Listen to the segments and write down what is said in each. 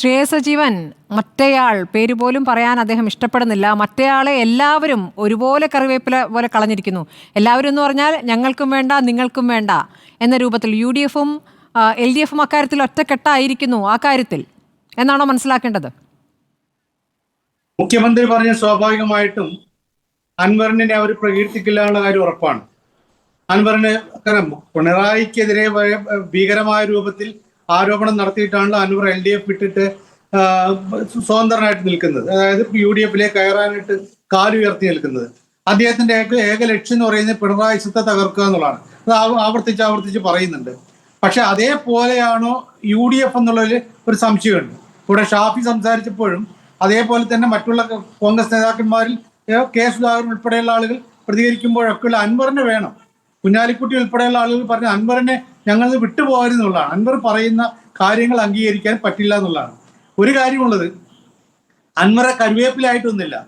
ശ്രേയസജീവൻ മറ്റേയാൾ പേര് പോലും പറയാൻ അദ്ദേഹം ഇഷ്ടപ്പെടുന്നില്ല. മറ്റേയാളെ എല്ലാവരും ഒരുപോലെ കറിവേപ്പില പോലെ കളഞ്ഞിരിക്കുന്നു. എല്ലാവരും എന്ന് പറഞ്ഞാൽ ഞങ്ങൾക്കും വേണ്ട നിങ്ങൾക്കും വേണ്ട എന്ന രൂപത്തിൽ യു ഡി എഫും എൽ ഡി എഫും അക്കാര്യത്തിൽ ഒറ്റക്കെട്ടായിരിക്കുന്നു ആ കാര്യത്തിൽ. എന്നാണോ മനസ്സിലാക്കേണ്ടത്? മുഖ്യമന്ത്രി പറഞ്ഞ സ്വാഭാവികമായിട്ടും അൻവറിനെ അവർ പ്രകീർത്തിക്കില്ല എന്നുള്ള കാര്യം ഉറപ്പാണ്. അൻവറിന് പിണറായിക്കെതിരെ ഭീകരമായ രൂപത്തിൽ ആരോപണം നടത്തിയിട്ടാണല്ലോ അൻവർ എൽ ഡി എഫ് വിട്ടിട്ട് സ്വതന്ത്രനായിട്ട് നിൽക്കുന്നത്. അതായത് യു ഡി എഫിലേക്ക് കയറാനായിട്ട് കാലുയർത്തി നിൽക്കുന്നത്. അദ്ദേഹത്തിന്റെ ഏക ഏക ലക്ഷ്യം എന്ന് പറയുന്നത് പിണറായി സത്തെ തകർക്കുക എന്നുള്ളതാണ്. അത് ആവർത്തിച്ച് ആവർത്തിച്ച് പറയുന്നുണ്ട്. പക്ഷെ അതേപോലെയാണോ യു ഡി എഫ് എന്നുള്ളതിൽ ഒരു സംശയമുണ്ട്. ഇവിടെ ഷാഫി സംസാരിച്ചപ്പോഴും അതേപോലെ തന്നെ മറ്റുള്ള കോൺഗ്രസ് നേതാക്കന്മാരിൽ കെ സുധാകരൻ ഉൾപ്പെടെയുള്ള ആളുകൾ പ്രതികരിക്കുമ്പോഴൊക്കെയുള്ള അൻവറിനെ വേണം. കുഞ്ഞാലിക്കുട്ടി ഉൾപ്പെടെയുള്ള ആളുകൾ പറഞ്ഞ അൻവറിനെ ഞങ്ങൾ വിട്ടുപോകരുതെന്നുള്ളതാണ് അൻവർ പറയുന്ന കാര്യങ്ങൾ അംഗീകരിക്കാൻ പറ്റില്ല എന്നുള്ളതാണ്. ഒരു കാര്യമുള്ളത് അൻവറെ കരുവേപ്പിലായിട്ടൊന്നുമില്ല.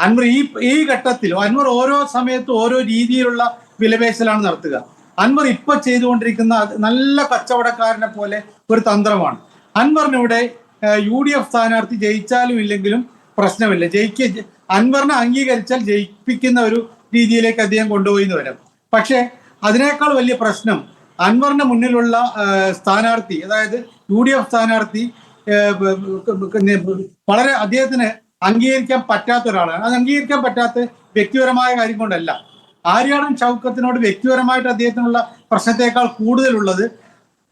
അൻവർ ഈ ഈ ഘട്ടത്തിൽ അൻവർ ഓരോ സമയത്തും ഓരോ രീതിയിലുള്ള വിലപേശലാണ് നടത്തുക. അൻവർ ഇപ്പൊ ചെയ്തുകൊണ്ടിരിക്കുന്ന നല്ല കച്ചവടക്കാരനെ പോലെ ഒരു തന്ത്രമാണ്. അൻവറിനിവിടെ യു ഡി എഫ് സ്ഥാനാർത്ഥി ജയിച്ചാലും ഇല്ലെങ്കിലും പ്രശ്നമില്ല. ജയിക്ക അൻവറിനെ അംഗീകരിച്ചാൽ ജയിപ്പിക്കുന്ന ഒരു രീതിയിലേക്ക് അദ്ദേഹം കൊണ്ടുപോയി എന്ന് വരാം. പക്ഷേ അതിനേക്കാൾ വലിയ പ്രശ്നം അൻവറിന്റെ മുന്നിലുള്ള സ്ഥാനാർത്ഥി അതായത് യു ഡി എഫ് സ്ഥാനാർത്ഥി വളരെ അദ്ദേഹത്തിന് അംഗീകരിക്കാൻ പറ്റാത്ത ഒരാളാണ്. അത് അംഗീകരിക്കാൻ പറ്റാത്ത വ്യക്തിപരമായ കാര്യം കൊണ്ടല്ല. ആര്യാടൻ ചൗക്കത്തിനോട് വ്യക്തിപരമായിട്ട് അദ്ദേഹത്തിനുള്ള പ്രശ്നത്തെക്കാൾ കൂടുതലുള്ളത്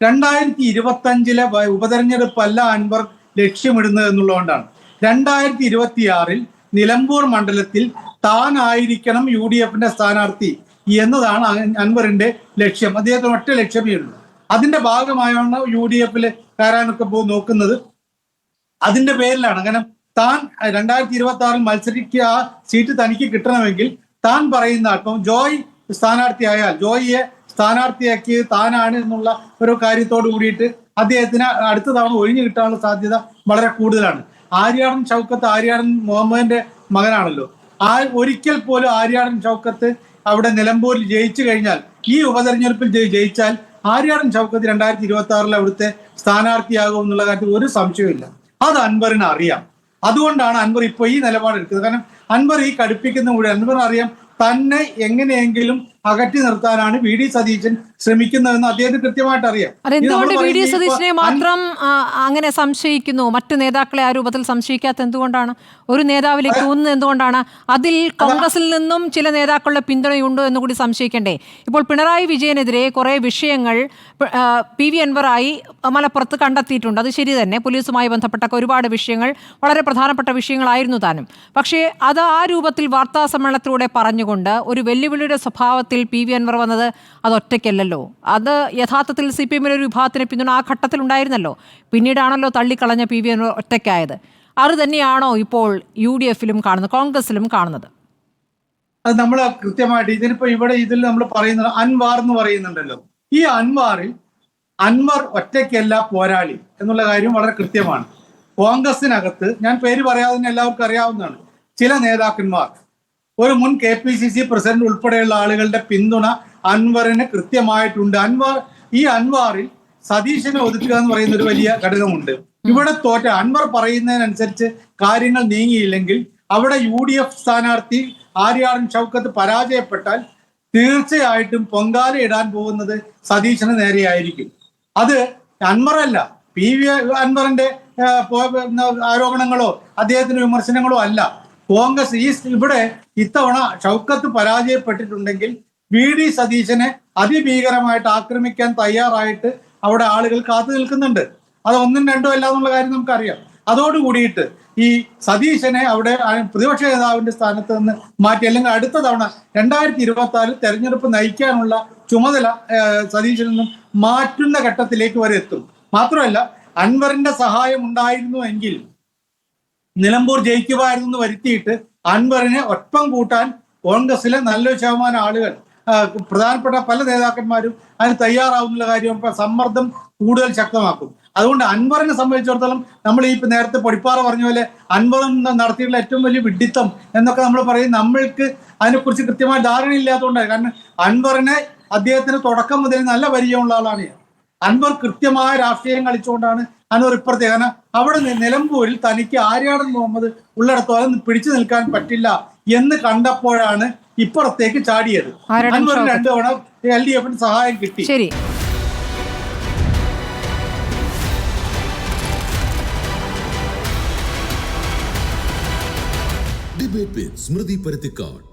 രണ്ടായിരത്തി ഇരുപത്തി അഞ്ചിലെ ഉപതെരഞ്ഞെടുപ്പല്ല അൻവർ ലക്ഷ്യമിടുന്നത് എന്നുള്ളതുകൊണ്ടാണ്. രണ്ടായിരത്തി ഇരുപത്തിയാറിൽ നിലമ്പൂർ മണ്ഡലത്തിൽ താനായിരിക്കണം യു ഡി എഫിന്റെ സ്ഥാനാർത്ഥി. എന്നതാണ് അൻ- അൻവറിന്റെ ലക്ഷ്യം. അദ്ദേഹത്തിന് ഒറ്റ ലക്ഷ്യമേ ഉള്ളൂ. അതിന്റെ ഭാഗമായാണ് യു ഡി എഫിൽ കയറാനൊക്കെ പോ നോക്കുന്നത്. അതിന്റെ പേരിലാണ്. കാരണം താൻ രണ്ടായിരത്തി ഇരുപത്തി ആറിൽ മത്സരിക്കുക ആ സീറ്റ് തനിക്ക് കിട്ടണമെങ്കിൽ താൻ പറയുന്ന ഇപ്പം ജോയ് സ്ഥാനാർത്ഥിയായാൽ ജോയിയെ സ്ഥാനാർത്ഥിയാക്കി താനാണ് എന്നുള്ള ഒരു കാര്യത്തോട് കൂടിയിട്ട് അദ്ദേഹത്തിന് അടുത്ത തവണ ഒഴിഞ്ഞു കിട്ടാനുള്ള സാധ്യത വളരെ കൂടുതലാണ്. ആര്യാടൻ ഷൗക്കത്ത് ആര്യാടൻ മുഹമ്മദിന്റെ മകനാണല്ലോ. ആ ഒരിക്കൽ പോലും ആര്യാടൻ ഷൗക്കത്ത് അവിടെ നിലമ്പൂരിൽ ജയിച്ചു കഴിഞ്ഞാൽ ഈ ഉപതെരഞ്ഞെടുപ്പിൽ ജയിച്ചാൽ ആര്യാടൻ ചൗക്കത്ത് രണ്ടായിരത്തി ഇരുപത്തി ആറിൽ അവിടുത്തെ സ്ഥാനാർത്ഥിയാകും എന്നുള്ള കാര്യത്തിൽ ഒരു സംശയവുമില്ല. അത് അൻവറിന് അറിയാം. അതുകൊണ്ടാണ് അൻവർ ഇപ്പോൾ ഈ നിലപാടെടുക്കുന്നത്. കാരണം അൻവർ ഈ കടുപ്പിക്കുന്ന മുഴുവൻ അൻവർ അറിയാം തന്നെ എങ്ങനെയെങ്കിലും അകറ്റി നിർത്താനാണ് വി ഡി സതീശൻ ശ്രമിക്കുന്നതെന്ന് അദ്ദേഹത്തെ കൃത്യമായിട്ട് അറിയാം എന്തുകൊണ്ട് വി ഡി സതീശനെ മാത്രം അങ്ങനെ സംശയിക്കുന്നു? മറ്റു നേതാക്കളെ ആ രൂപത്തിൽ സംശയിക്കാത്ത എന്തുകൊണ്ടാണ്? ഒരു നേതാവിലേക്ക് തോന്നുന്നത് എന്തുകൊണ്ടാണ്? അതിൽ കോൺഗ്രസിൽ നിന്നും ചില നേതാക്കളുടെ പിന്തുണയുണ്ടോ എന്ന് കൂടി സംശയിക്കണ്ടേ. ഇപ്പോൾ പിണറായി വിജയനെതിരെ കുറേ വിഷയങ്ങൾ പി വി അൻവറായി മലപ്പുറത്ത് കണ്ടെത്തിയിട്ടുണ്ട്. അത് ശരി തന്നെ. പോലീസുമായി ബന്ധപ്പെട്ട ഒരുപാട് വിഷയങ്ങൾ വളരെ പ്രധാനപ്പെട്ട വിഷയങ്ങളായിരുന്നു താനും. പക്ഷേ അത് ആ രൂപത്തിൽ വാർത്താ സമ്മേളനത്തിലൂടെ പറഞ്ഞുകൊണ്ട് ഒരു വെല്ലുവിളിയുടെ സ്വഭാവത്തിൽ പി വി അൻവർ വന്നത് അത് ഒറ്റയ്ക്കല്ലല്ലോ. അത് യഥാർത്ഥത്തിൽ സി പി എമ്മിലെ ഒരു വിഭാഗത്തിന് പിന്തുണ ആ ഘട്ടത്തിൽ ഉണ്ടായിരുന്നല്ലോ. പിന്നീടാണല്ലോ തള്ളിക്കളഞ്ഞ പി വി അൻവർ ഒറ്റയ്ക്കായത്. അത് തന്നെയാണോ ഇപ്പോൾ യു ഡി എഫിലും കാണുന്നത് കോൺഗ്രസിലും കാണുന്നത്? അത് നമ്മൾ കൃത്യമായിട്ട് ഇതിനിപ്പോ ഇവിടെ ഇതിൽ നമ്മൾ പറയുന്നത് അൻവാർ എന്ന് പറയുന്നുണ്ടല്ലോ. ഈ അൻവാറിൽ അൻവർ ഒറ്റയ്ക്കല്ല പോരാളി എന്നുള്ള കാര്യം വളരെ കൃത്യമാണ്. കോൺഗ്രസിനകത്ത് ഞാൻ പേര് പറയാതെ തന്നെ എല്ലാവർക്കും അറിയാവുന്നതാണ്. ചില നേതാക്കന്മാർ ഒരു മുൻ K P C C president ഉൾപ്പെടെയുള്ള ആളുകളുടെ പിന്തുണ അൻവറിന് കൃത്യമായിട്ടുണ്ട്. അൻവർ ഈ അൻവാറിൽ സതീശനെ ഒതുക്കുക എന്ന് പറയുന്ന ഒരു വലിയ ഘടകമുണ്ട്. ഇവിടെ തോറ്റ അൻവർ പറയുന്നതിനനുസരിച്ച് കാര്യങ്ങൾ നീങ്ങിയില്ലെങ്കിൽ അവിടെ യു ഡി എഫ് സ്ഥാനാർത്ഥി ആര്യാടൻ ഷൗക്കത്ത് പരാജയപ്പെട്ടാൽ തീർച്ചയായിട്ടും പൊങ്കാല ഇടാൻ പോകുന്നത് സതീശന് നേരെയായിരിക്കും. അത് അൻവറല്ല പി വി അൻവറിന്റെ ആരോപണങ്ങളോ അദ്ദേഹത്തിന്റെ വിമർശനങ്ങളോ അല്ല. കോൺഗ്രസ് ഈ ഇവിടെ ഇത്തവണ ഷൗക്കത്ത് പരാജയപ്പെട്ടിട്ടുണ്ടെങ്കിൽ വി ഡി സതീശനെ അതിഭീകരമായിട്ട് ആക്രമിക്കാൻ തയ്യാറായിട്ട് അവിടെ ആളുകൾ കാത്തു നിൽക്കുന്നുണ്ട്. അത് ഒന്നും രണ്ടും അല്ല എന്നുള്ള കാര്യം നമുക്കറിയാം. അതോടുകൂടിയിട്ട് ഈ സതീശനെ അവിടെ പ്രതിപക്ഷ നേതാവിന്റെ സ്ഥാനത്ത് നിന്ന് മാറ്റി അല്ലെങ്കിൽ അടുത്ത തവണ രണ്ടായിരത്തി ഇരുപത്തി ആറിൽ തെരഞ്ഞെടുപ്പ് നയിക്കാനുള്ള ചുമതല സതീശനിൽ നിന്നും മാറ്റുന്ന ഘട്ടത്തിലേക്ക് വരെ എത്തും. മാത്രമല്ല അൻവറിന്റെ സഹായം ഉണ്ടായിരുന്നു എങ്കിൽ നിലമ്പൂർ ജയിക്കുമായിരുന്നു എന്ന് വരുത്തിയിട്ട് അൻവറിനെ ഒപ്പം കൂട്ടാൻ കോൺഗ്രസിലെ നല്ലൊരു ശതമാനം ആളുകൾ പ്രധാനപ്പെട്ട പല നേതാക്കന്മാരും അതിന് തയ്യാറാവുന്നുള്ള കാര്യം സമ്മർദ്ദം കൂടുതൽ ശക്തമാക്കും. അതുകൊണ്ട് അൻവറിനെ സംബന്ധിച്ചിടത്തോളം നമ്മൾ ഈ നേരത്തെ പൊടിപ്പാറ പറഞ്ഞ പോലെ അൻവർ നടത്തിയിട്ടുള്ള ഏറ്റവും വലിയ വിഡിത്തം എന്നൊക്കെ നമ്മൾ പറയും. നമ്മൾക്ക് അതിനെക്കുറിച്ച് കൃത്യമായ ധാരണയില്ലാത്തതുകൊണ്ടാണ്. കാരണം അൻവറിനെ അദ്ദേഹത്തിന് തുടക്കം മുതൽ നല്ല പരിചയമുള്ള ആളാണ് അൻവർ കൃത്യമായ രാഷ്ട്രീയം കളിച്ചുകൊണ്ടാണ് അൻവർ ഇപ്പുറത്തെ. കാരണം അവിടെ നിലമ്പൂരിൽ തനിക്ക് ആര്യാടൻ മുഹമ്മദ് ഉള്ളിടത്തോളം പിടിച്ചു നിൽക്കാൻ പറ്റില്ല എന്ന് കണ്ടപ്പോഴാണ് ഇപ്പുറത്തേക്ക് ചാടിയത്. അൻവറിന് രണ്ടു തവണ എൽ ഡി എഫിന് സഹായം കിട്ടി. ശരി. ഡിബേറ്റ് സ്മൃതി പരുത്തിക്കാട്.